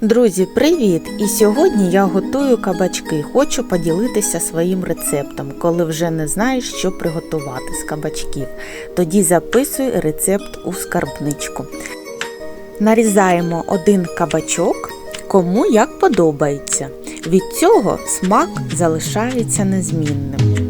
Друзі, привіт! І сьогодні я готую кабачки. Хочу поділитися своїм рецептом, коли вже не знаєш, що приготувати з кабачків. Тоді записуй рецепт у скарбничку. Нарізаємо один кабачок, кому як подобається. Від цього смак залишається незмінним.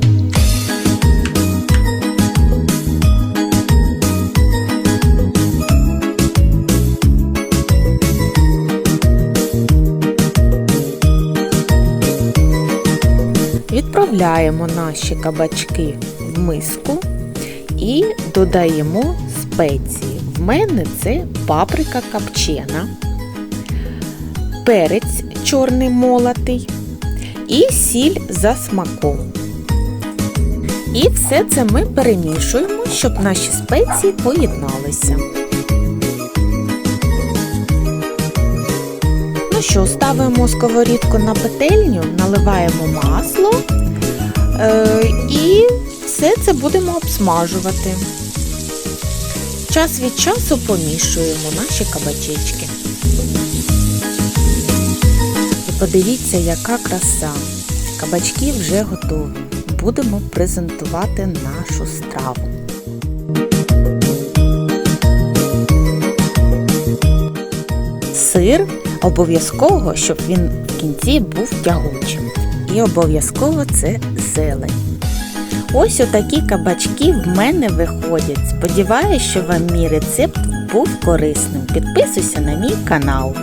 Відправляємо наші кабачки в миску і додаємо спеції. В мене це паприка копчена, перець чорний молотий і сіль за смаком. І все це ми перемішуємо, щоб наші спеції поєдналися. Що, ставимо сковорідку на петельню, наливаємо масло е, і все це будемо обсмажувати. Час від часу помішуємо наші кабачечки. І подивіться, яка краса. Кабачки вже готові. Будемо презентувати нашу страву. Сир обов'язково, щоб він в кінці був тягучим. І обов'язково це зелень. Ось отакі кабачки в мене виходять. Сподіваюсь, що вам мій рецепт був корисним. Підписуйся на мій канал.